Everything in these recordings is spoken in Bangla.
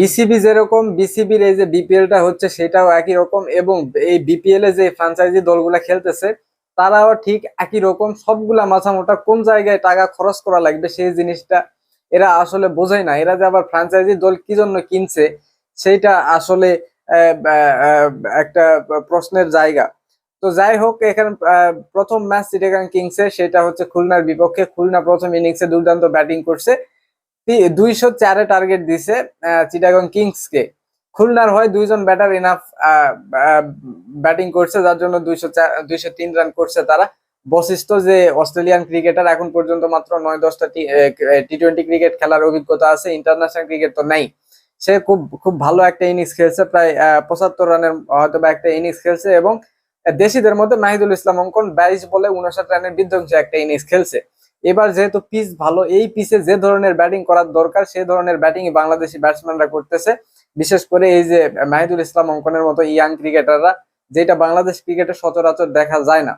বিসিবি যেরকম বিসিবির এই যে বিপিএলটা হচ্ছে সেটাও একই রকম এবং এই বিপিএল এ যে ফ্র্যাঞ্চাইজি দলগুলা খেলতেছে, তারাও ঠিক একই রকম। সবগুলা মাথা মোটা কোন জায়গায় টাকা খরচ করা লাগবে সেই জিনিসটা এরা আসলে বোঝায় না। এরা যে আবার ফ্র্যাঞ্চাইজি দল কি জন্য কিনছে, সেইটা আসলে একটা প্রশ্নের জায়গা। তো যাই হোক, এখানে প্রথম ম্যাচ চিটাগাং কিংসে, সেটা হচ্ছে খুলনার বিপক্ষে। খুলনা প্রথম ইনিংসে দুর্দান্ত ব্যাটিং করছে। দুইশো চারে টার্গেট দিছে চিটাগং কিংস কে। খুলনার হয় দুইজন ব্যাটার ইনাফ ব্যাটিং করছে, যার জন্য দুইশো দুইশো তিন রান করছে তারা। বশিষ্ঠ যে অস্ট্রেলিয়ান ক্রিকেটার এখন পর্যন্ত মাত্র নয় দশটা টি টোয়েন্টি ক্রিকেট খেলার অভিজ্ঞতা আছে ইন্টারন্যাশনাল ক্রিকেট তো নাই। সে খুব খুব ভালো একটা ইনিংস খেলছে, প্রায় পঁচাত্তর রানের হয়তো বা একটা ইনিংস খেলছে এবং দেশিদের মধ্যে মাহিদুল ইসলাম অঙ্কন বাইশ বলে উনষাট রানের বিধ্বংসী একটা ইনিংস খেলছে। এবার যেহেতু পিচ ভালো, এই পিচে যে ধরনের ব্যাটিং করার দরকার, সেই ধরনের ব্যাটিং বাংলাদেশি ব্যাটসম্যানরা করতেছে। বিশেষ করে এই যে মাহিদুল ইসলাম অঙ্কনের মতো ইয়াং ক্রিকেটাররা যেটা বাংলাদেশ ক্রিকেটে সচরাচর দেখা যায় না।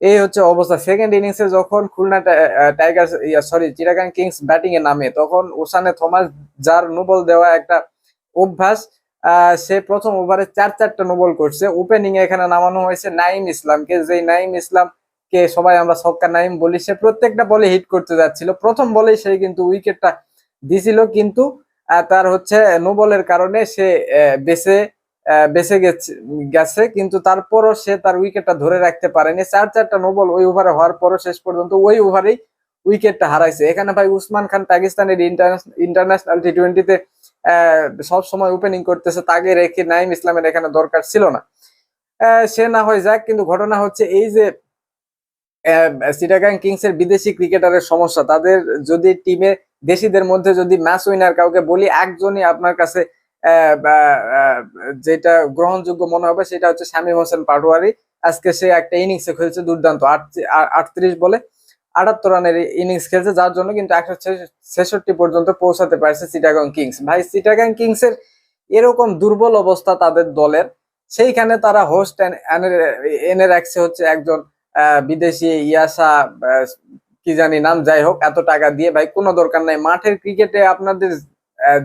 এই হচ্ছে অবস্থা। সেকেন্ড ইনিংসে যখন Khulna Tiger sorry Chittagong Kings batting এ নামে, তখন ওসানে থমাস যার নোবল দেওয়া একটা অভ্যাস সে প্রথম ওভারে চার চারটা নোবল করছে। ওপেনিং এখানে নামানো হয়েছে নাইম ইসলামকে। যে নাইম ইসলাম কে সবাই আমরা সবকা নাইম বলি, সে প্রত্যেকটা বলে হিট করতে যাচ্ছিল। প্রথম বলেই সে কিন্তু উইকেটটা দিছিল, কিন্তু তার হচ্ছে নোবলের কারণে সে বেঁচে বেঁচে গেছে গেছে, কিন্তু তারপরও সে তার উইকেটটা ধরে রাখতে পারেনি। চার চারটা নোবল ওই ওভারে হওয়ার পরও শেষ পর্যন্ত ওই ওভারেই উইকেটটা হারাইছে। এখানে ভাই উসমান খান পাকিস্তানের ইন্টারন্যাশনাল টি টোয়েন্টিতে সব সময় ওপেনিং করতেছে, তাকে রেখে নাইম ইসলামের এখানে দরকার ছিল না। সে না হয়ে যাক, কিন্তু ঘটনা হচ্ছে এই যে সিটাগাং কিংস এর বিদেশি ক্রিকেটারের সমস্যা। তাদের যদি টিমে দেশিদের মধ্যে যদি ম্যাচ উইনার কাউকে বলি, একজনই আপনার কাছে যেটা গ্রহণযোগ্য মনে হবে সেটা হচ্ছে শামীম হোসেন পাটোয়ারি। আজকে সে একটা ইনিংসে খেলছে দুর্দান্ত আটত্রিশ বলে আটাত্তর রানের ইনিংস খেলছে, যার জন্য কিন্তু একশো ছেষট্টি পর্যন্ত পৌঁছাতে পারছে চিটাগং কিংস ভাই চিটাগং কিংস এর এরকম দুর্বল অবস্থা তাদের দলের। সেইখানে তারা হোস্ট এনে রাখছে হচ্ছে একজন বিদেশি ইয়াসা কি জানি নাম যাই হোক, এত টাকা দিয়ে, ভাই, কোনো দরকার নাই। মাঠের ক্রিকেটে আপনাদের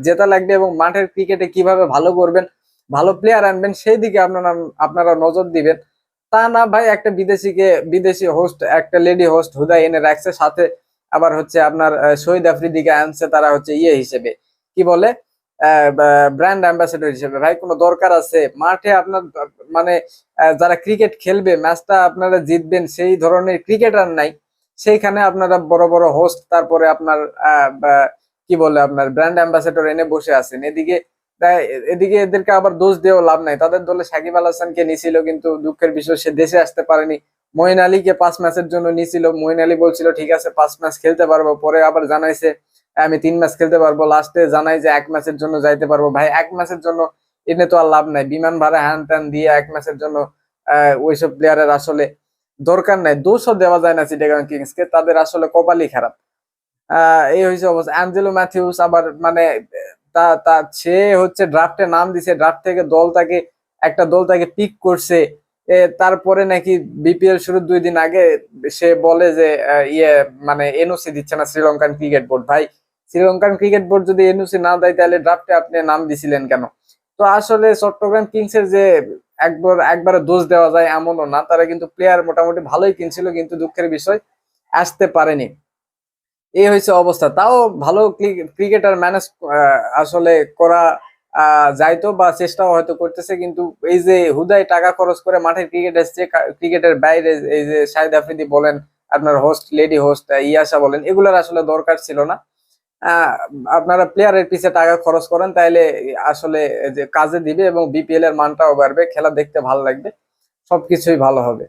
জেতা লাগবে এবং মাঠের ক্রিকেটে কীভাবে ভালো করবেন, ভালো প্লেয়ার আনবেন সেই দিকে আপনারা আপনারা নজর দিবেন। তা না, ভাই, একটা বিদেশিকে, বিদেশি হোস্ট একটা লেডি হোস্ট হুদা এনে রাখছে, সাথে আবার হচ্ছে আপনার শহীদ আফ্রিদিকে আনছে, তারা হচ্ছে ইয়ে হিসেবে। কি বলে? ব্র্যান্ড অ্যাম্বাসেডর হিসেবে। ভাই, কোনো দরকার আছে? মাঠে আপনার মানে যারা ক্রিকেট খেলবে ম্যাচটা আপনারা জিতবেন, সেই ধরনের ক্রিকেটার নাই। সেইখানে আপনারা বড় বড় হোস্ট তারপরে আপনার কি বলে আপনার ব্র্যান্ড অ্যাম্বাসেডর এনে বসে আছেন। এদিকে এদিকে এদেরকে আবার দোষ দিয়েও লাভ নাই। তাদের দলে সাকিব আল হাসানকে নিছিল, কিন্তু দুঃখের বিষয়, সে দেশে আসতে পারেনি। মঈন আলীকে পাঁচ ম্যাচের জন্য নিছিল। মঈন আলী বলছিল, ঠিক আছে, পাঁচ ম্যাচ খেলতে পারব। পরে আবার জানাইছে আমি তিন ম্যাচ খেলতে পারব লাস্টে জানাই যে এক ম্যাচের জন্য যাইতে পারব। ভাই, এক ম্যাচের জন্য এনে তো আর লাভ নাই। বিমান ভাড়া হ্যান ত্যান দিয়ে এক ম্যাচের জন্য ওইসব প্লেয়ারের আসলে দরকার নাই। দোষও দেওয়া যায় না চিটাগাং কিংস কে, তাদের আসলে কপালই খারাপ। এই হয়েছে অবস্থা। অ্যাঞ্জেলো ম্যাথিউস আবার মানে তা তা, সে হচ্ছে ড্রাফটে নাম দিছে। ড্রাফট থেকে দল তাকে, একটা দল তাকে পিক করছে। তারপরে নাকি বিপিএল শুরুর দুই দিন আগে সে বলে যে ইয়ে মানে এনওসি দিচ্ছে না শ্রীলঙ্কান ক্রিকেট বোর্ড ভাই শ্রীলঙ্কান ক্রিকেট বোর্ড যদি এনওসি না দেয়, তাহলে ড্রাফটে আপনি নাম দিছিলেন কেন? তো আসলে চট্টগ্রাম কিংস এর যে একবার, একবারে দোষ দেওয়া যায় এমনও না, তারা কিন্তু প্লেয়ার মোটামুটি ভালোই কিনছিল, কিন্তু দুঃখের বিষয়, আসতে পারেনি। এই হয়েছে অবস্থা। তাও ভালো ক্রিকেটার ম্যানেজ আসলে করা যাইতো বা চেষ্টাও হয়তো করতেছে, কিন্তু এই যে হুদায় টাকা খরচ করে মাঠে ক্রিকেট এসছে ক্রিকেটের বাইরে এই যে শাহিদ আফ্রিদি বলেন, আপনার হোস্ট লেডি হোস্ট ইয়াসা বলেন, এগুলোর আসলে দরকার ছিল না। আপনারা প্লেয়ারের পিছে টাকা খরচ করেন, তাইলে আসলে যে কাজে দিবে এবং বিপিএল এর মানটাও বাড়বে, খেলা দেখতে ভালো লাগবে, সবকিছুই ভালো হবে।